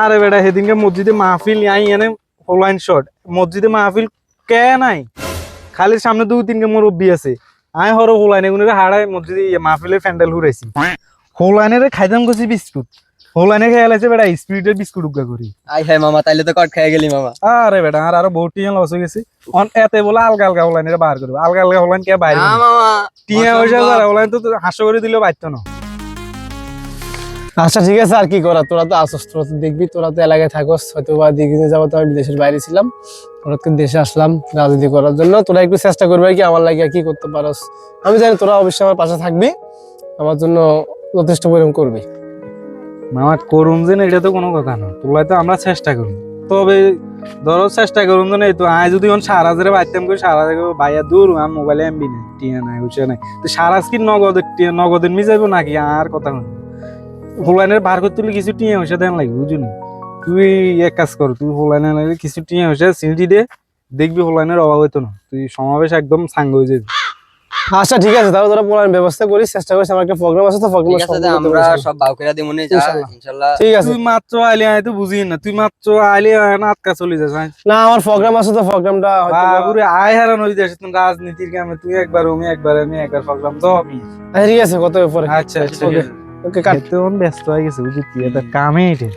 আরে বেটা সেদিনকে মসজিদে মাহফিল আই এনে হোলাইন শট মসজিদে মাহফিল কে নাই? খালি সামনে দুই তিনকে মুরব্বী আছে। আই হর হোলাইনে গুনে হাড়াই মসজিদে ইয়ে মাহফিলের প্যান্ডেল ঘুরাইছি হোলাইনের খাইতাম গেছি বিস্কুট। হোলাইনে খেয়ে লাইছে বেটা স্পিরিটের বিস্কুট উগা করি আই হ্যাঁ মামা তাইলে তো কট খেয়ে গেলি মামা? আরে বেটা আর আরও বহুত টিয়া লস হয়ে গেছে। অন এতে বলে আলগা আলগা হোলাইনের বার করব আলগা আলগা হোলাইন কে বাইরে টিয়া হয়েছে হোলাইন তো হাস্য করে দিলেও বাইতো না। আচ্ছা ঠিক আছে, আর কি করা? তোরা তো আসস, তোরা তো দেখবি, তোরা তো এলাকায় থাকস। হয়তো বা দিকে যাব তো আমি দেশের বাইরে ছিলাম। হঠাৎ করে দেশে আসলাম, রাজনীতি করার জন্য। তোরা একটু চেষ্টা করবে আর কি, আমার লাগে কি করতে পারস। আমি জানি তোরা অবশ্যই আমার পাশে থাকবি। আমার জন্য যথেষ্ট পরিমাণ করবি। মামা করুন যে না, এটা তো কোনো কথা না। তোলাই তো আমরা চেষ্টা করি তবে ধরো চেষ্টা করুন তো নাই তো আয় যদি এখন সারা হাজারে বাইতাম করে সারা হাজারে বাইয়া দূর, আমার মোবাইলে এমবি নাই, টিয়া নাই বুঝছে নাই। তো সারা কি নগদের টিয়া, নগদের মি যাইবো নাকি? আর কথা শুনি হোলাইনের বার করতে হলে কিছু টিয়া হইসা দেন লাগবে বুঝুনি। তুই এক কাজ কর তুই হোলাইনের কিছু টিয়া হইসা সিলটি দে দেখবি হোলাইনের অভাব হইতো না। তুই সমাবেশ একদম সাঙ্গ হয়ে যাবি। আচ্ছা ঠিক আছে তাহলে তোরা পড়ার ব্যবস্থা করিস চেষ্টা করিস আমার একটা প্রোগ্রাম আছে তো ঠিক আছে প্রোগ্রাম আমরা সব বাউকেরা দিব নে যা ইনশাআল্লাহ ঠিক আছে। তুই মাত্র আইলে আয় তো বুঝি না তুই মাত্র আইলে আটকা চলে যাস। না আমার প্রোগ্রাম আছে তো প্রোগ্রামটা হয়তো বাবুরে আয় হারান হয়ে যাচ্ছে তুমি রাজনীতির কামে তুই একবার আমি একবার আমি একবার প্রোগ্রাম তো আমি ঠিক আছে কত পরে। আচ্ছা আচ্ছা ওকে কাট। ব্যস্ত হয়ে গেছে বুঝি তুই এটা কামে এটা।